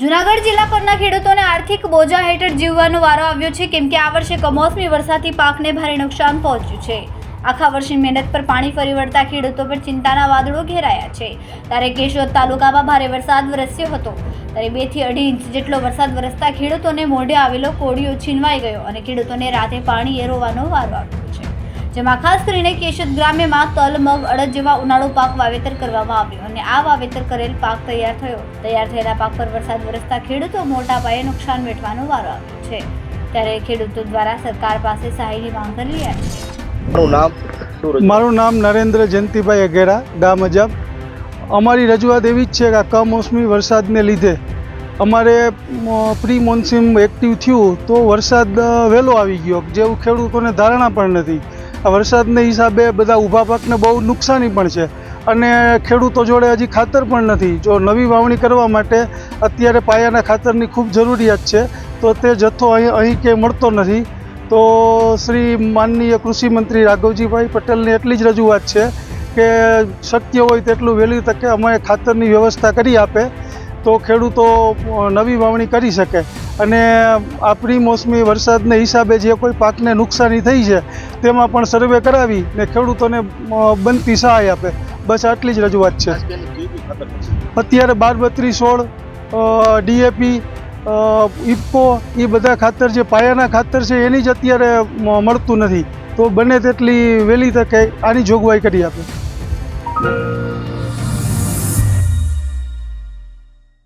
જુનાગઢ જિલ્લા પરના ખેડૂતોને આર્થિક બોજા હેઠળ જીવવાનો વારો આવ્યો છે, કેમ કે આ વર્ષે કમોસમી વરસાદથી પાકને ભારે નુકસાન પહોંચ્યું છે. આખા વર્ષની મહેનત પર પાણી ફરી વળતા ખેડૂતો પર ચિંતાના વાદળો ઘેરાયા છે. ત્યારે કેશોદ તાલુકામાં ભારે વરસાદ વરસ્યો હતો. ત્યારે બેથી અઢી ઇંચ જેટલો વરસાદ વરસતા ખેડૂતોને મોઢે આવેલો કોળીઓ છીનવાઈ ગયો અને ખેડૂતોને રાતે પાણી એરોવાનો વારો આવ્યો છે. જેમાં ખાસ કરીને કેશોદ ગ્રામ્યમાં તલ મગ અડદ જેવા ઉનાળુ પાક વાવેતર કરવામાં આવ્યું અને આ વાવેતર કરેલ પાક તૈયાર થયો. તૈયાર થયેલા પાક પર વરસાદ વરસતા ખેડૂતો મોટા પાયે નુકસાન વેઠવાનો વારો આવ્યો છે. ત્યારે ખેડૂતો દ્વારા સરકાર પાસે સહાયની માંગ કરી રહ્યા છે. મારું નામ મારું નામ નરેન્દ્ર જયંતિભાઈ અઘેરા ગામ અજાબ. અમારી રજૂઆત એવી જ છે કે આ કમોસમી વરસાદને લીધે અમારે પ્રી મોન્સૂન એક્ટિવ થયું તો વરસાદ વહેલો આવી ગયો. જેવું ખેડૂતોને ધારણા પણ નથી. વરસાદને હિસાબે બધા ઊભા પાકને બહુ નુકસાની પણ છે. અને ખેડૂતો જોડે હજી ખાતર પણ નથી. જો નવી વાવણી કરવા માટે અત્યારે પાયાના ખાતરની ખૂબ જરૂરિયાત છે, તો તે જથ્થો અહીં અહીં કે મળતો નથી. તો શ્રી માનનીય કૃષિમંત્રી રાઘવજીભાઈ પટેલની એટલી જ રજૂઆત છે કે શક્ય હોય તેટલું વહેલી તકે અમે ખાતરની વ્યવસ્થા કરી આપે, તો ખેડૂતો નવી વાવણી કરી શકે. અને આપણી મોસમી વરસાદને હિસાબે જે કોઈ પાકને નુકસાની થઈ છે, તેમાં પણ સર્વે કરાવી ને ખેડૂતોને બનતી સહાય આપે. બસ આટલી જ રજૂઆત છે? અત્યારે બાર બત્રીસ સોળ ડીએપી ઇફકો એ બધા ખાતર જે પાયાના ખાતર છે, એની જ અત્યારે મળતું નથી. તો બને તેટલી વહેલી તકે આની જોગવાઈ કરી આપે.